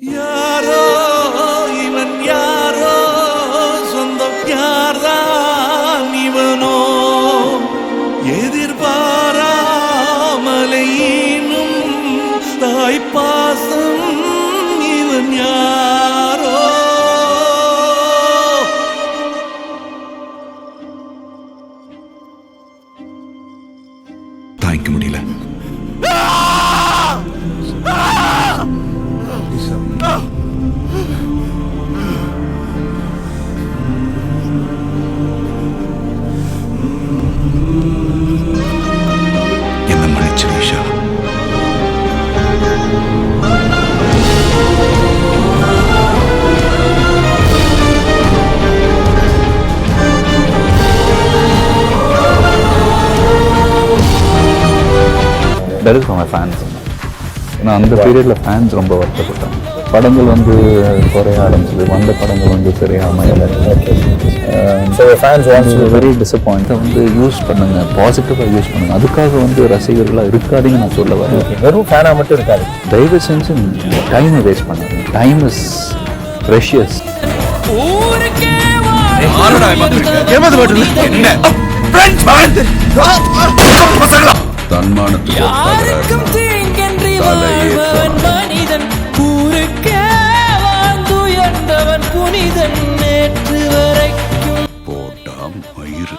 யாரோ இவன் யாரோ சொந்தம் யார்தான் இவனோ? எதிர்பாராமலையினும் தாய்ப்பாசம் இவன் யாரோ? தாங்கிக்க முடியல. தட் இஸ் மை ஃபேன்ஸ் ஏன்னா அந்த பீரியடில் ஃபேன்ஸ் ரொம்ப வருத்தப்பட்டாங்க படங்கள் வந்து குறைய ஆரம்பிச்சது வந்த படங்கள் வந்து சரியா அமையல So your fans want you very disappoint வந்து யூஸ் பண்ணுங்க பாசிட்டிவாக யூஸ் பண்ணுங்க அதுக்காக வந்து ரசிகர்களாக இருக்காதீங்க நான் சொல்ல வரேன் வெறும் ஃபேனா மட்டும் இருக்காது தயவு செஞ்சு டைமை வேஸ்ட் பண்ணாதீங்க டைம் இஸ் ப்ரெஷியஸ் தன்மானத்துக்கு வயிறு